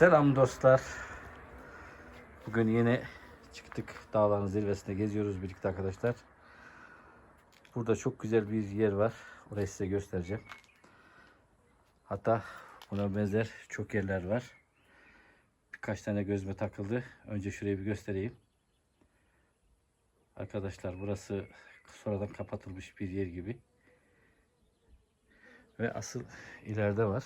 Selam dostlar. Bugün yine çıktık dağların zirvesinde geziyoruz birlikte arkadaşlar. Burada çok güzel bir yer var. Orayı size göstereceğim. Hatta buna benzer çok yerler var. Birkaç tane gözüme takıldı. Önce şurayı bir göstereyim. Arkadaşlar burası sonradan kapatılmış bir yer gibi. Ve asıl ileride var.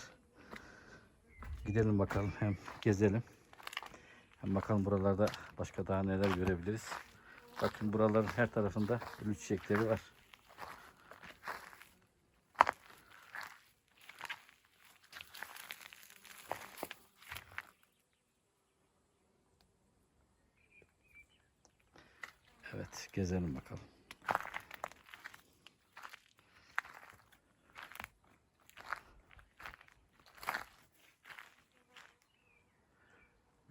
Gidelim bakalım hem gezelim. Hem bakalım buralarda başka daha neler görebiliriz. Bakın buraların her tarafında gül çiçekleri var. Evet gezelim bakalım.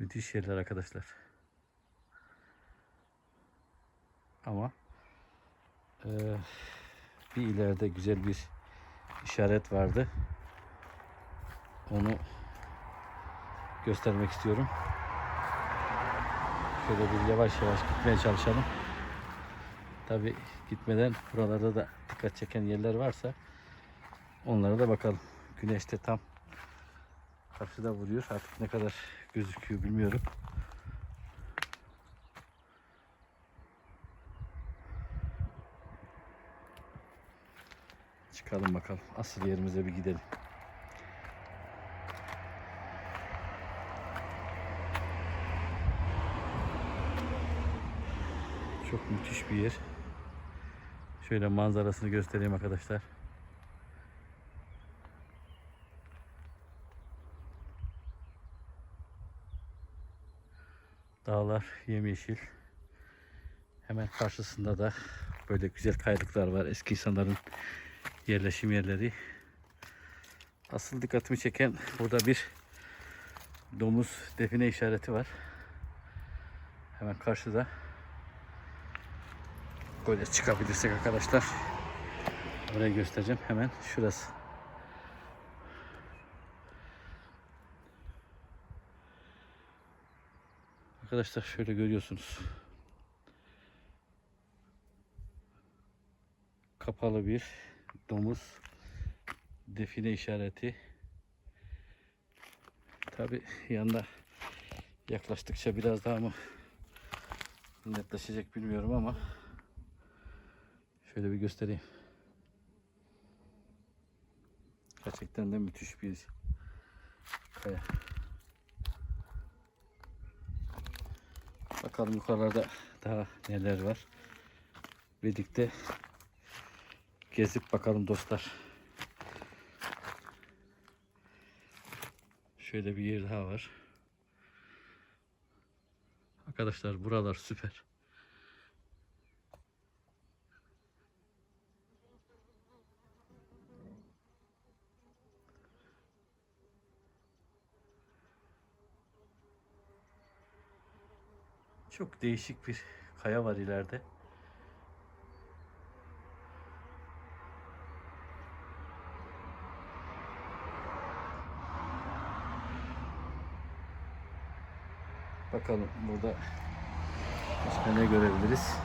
Müthiş yerler arkadaşlar. Ama eee, bir ileride güzel bir işaret vardı. Onu göstermek istiyorum. Şöyle bir yavaş yavaş gitmeye çalışalım. Tabi gitmeden buralarda da dikkat çeken yerler varsa onlara da bakalım. Güneş de tam karşıda vuruyor. Artık ne kadar gözüküyor bilmiyorum. Çıkalım bakalım. Asıl yerimize bir gidelim. Çok müthiş bir yer. Şöyle manzarasını göstereyim arkadaşlar. Dağlar yemyeşil. Hemen karşısında da böyle güzel kayalıklar var. Eski insanların yerleşim yerleri. Asıl dikkatimi çeken burada bir domuz define işareti var. Hemen karşıda. Böyle çıkabilirsek arkadaşlar. Orayı göstereceğim. Hemen şurası. Arkadaşlar şöyle görüyorsunuz. Kapalı bir domuz define işareti. Tabi yanında yaklaştıkça biraz daha mı netleşecek bilmiyorum ama şöyle bir göstereyim. Gerçekten de müthiş bir kaya. Bakalım yukarılarda daha neler var. Birlikte gezip bakalım dostlar. Şöyle bir yer daha var. Arkadaşlar buralar süper. Çok değişik bir kaya var ileride. Bakalım burada başka ne görebiliriz.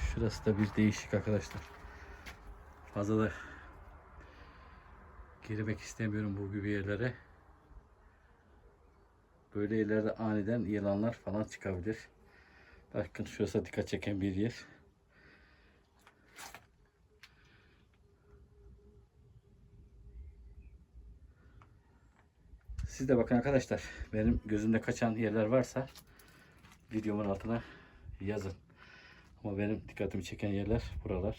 Şurası da bir değişik arkadaşlar. Fazla da girmek istemiyorum bu gibi yerlere. Böyle yerlerde aniden yılanlar falan çıkabilir. Bakın şurası dikkat çeken bir yer. Siz de bakın arkadaşlar. Benim gözümde kaçan yerler varsa videomun altına yazın. Ama benim dikkatimi çeken yerler buralar.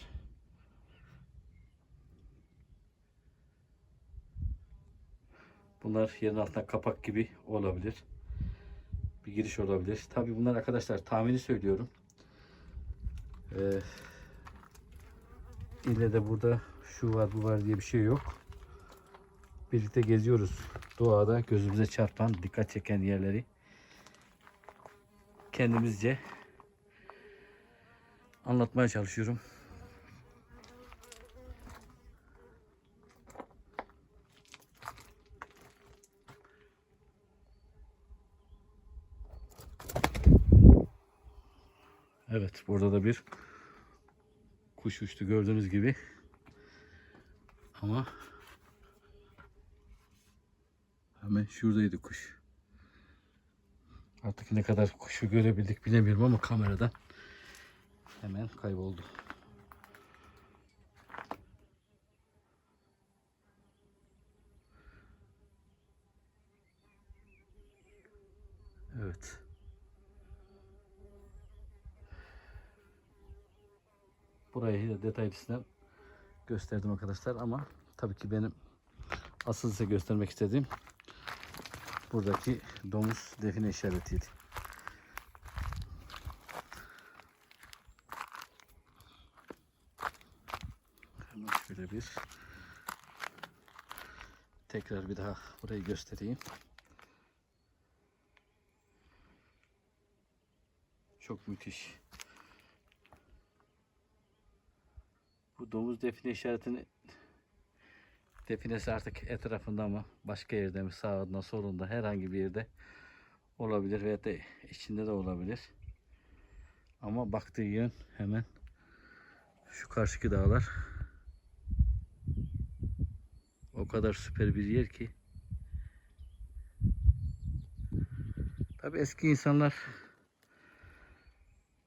Bunlar yerin altında kapak gibi olabilir. Bir giriş olabilir. Tabi bunlar arkadaşlar tahmini söylüyorum. Ee, ille de burada şu var bu var diye bir şey yok. Birlikte geziyoruz. Doğada gözümüze çarpan, dikkat çeken yerleri kendimizce anlatmaya çalışıyorum. Evet burada da bir kuş uçtu gördüğünüz gibi. Ama hemen şuradaydı kuş. Artık ne kadar kuşu görebildik bilemiyorum ama kameradan hemen kayboldu. Evet. Burayı da detaylısından gösterdim arkadaşlar ama tabii ki benim asıl size göstermek istediğim buradaki domuz define işaretiydi. Hemen şöyle bir tekrar bir daha burayı göstereyim. Çok müthiş. Bu domuz define işaretini definesi artık etrafında mı başka yerde mi sağında solunda herhangi bir yerde olabilir veya da içinde de olabilir. Ama baktığı yön hemen şu karşıki dağlar. O kadar süper bir yer ki. Tabi eski insanlar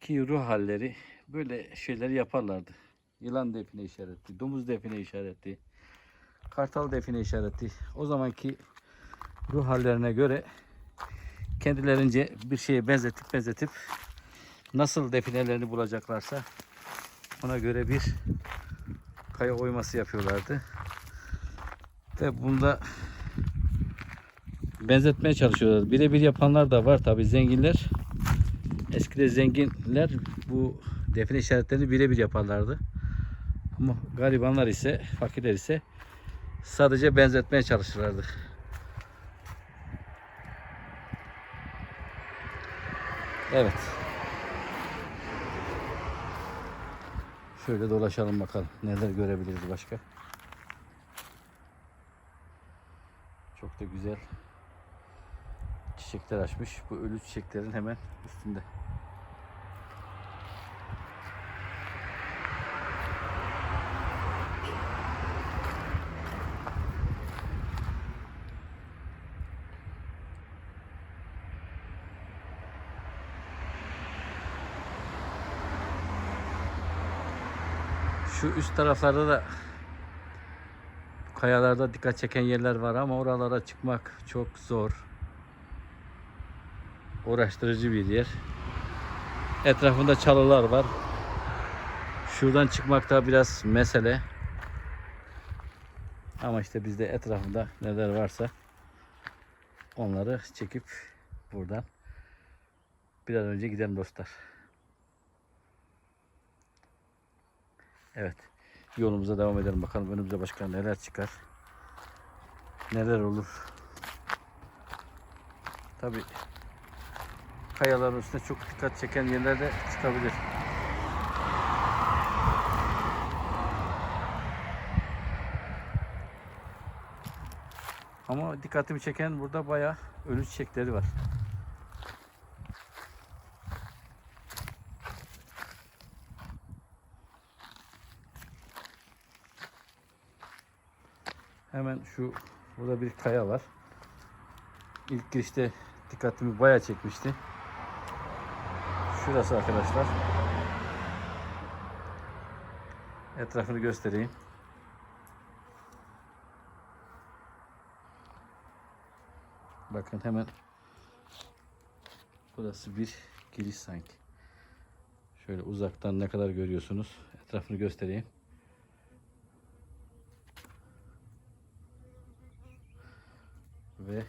ki ruh halleri böyle şeyler yaparlardı. Yılan define işareti, domuz define işareti, kartal define işareti. O zamanki ruh hallerine göre kendilerince bir şeye benzetip benzetip nasıl definelerini bulacaklarsa ona göre bir kaya oyması yapıyorlardı. Ve bunda benzetmeye çalışıyorlar. Birebir yapanlar da var tabi zenginler. Eskide zenginler bu define işaretlerini birebir yaparlardı. Ama garibanlar ise, fakirler ise sadece benzetmeye çalışırlardı. Evet. Şöyle dolaşalım bakalım. Neler görebiliriz başka. Çok da güzel çiçekler açmış. Bu ölü çiçeklerin hemen üstünde. Şu üst taraflarda da kayalarda dikkat çeken yerler var ama oralara çıkmak çok zor. Uğraştırıcı bir yer. Etrafında çalılar var. Şuradan çıkmak da biraz mesele. Ama işte bizde etrafında neler varsa onları çekip buradan bir an önce gidelim dostlar. Evet. Yolumuza devam edelim bakalım önümüze başka neler çıkar. Neler olur. Tabi kayaların üstüne çok dikkat çeken yerler de çıkabilir. Ama dikkatimi çeken burada bayağı ölü çiçekleri var. Hemen şu burada bir kaya var. İlk girişte dikkatimi bayağı çekmişti. Şurası arkadaşlar. Etrafını göstereyim. Bakın hemen burası bir giriş sanki. Şöyle uzaktan ne kadar görüyorsunuz. Etrafını göstereyim. Ve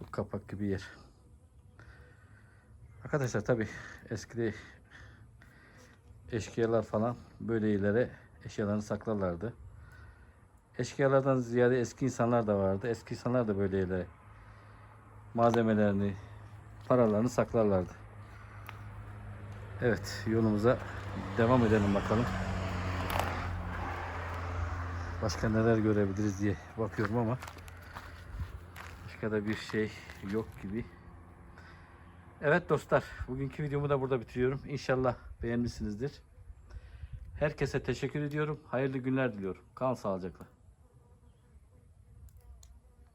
bu kapak gibi yer. Arkadaşlar tabi eskide eşkıyalar falan böyle yerlere eşyalarını saklarlardı. Eşkıyalardan ziyade eski insanlar da vardı. Eski insanlar da böyle yerlere malzemelerini, paralarını saklarlardı. Evet yolumuza devam edelim bakalım. Başka neler görebiliriz diye bakıyorum ama başka bir şey yok gibi. Evet dostlar, bugünkü videomu da burada bitiriyorum. İnşallah beğenmişsinizdir. Herkese teşekkür ediyorum. Hayırlı günler diliyorum. Kalın sağlıcakla.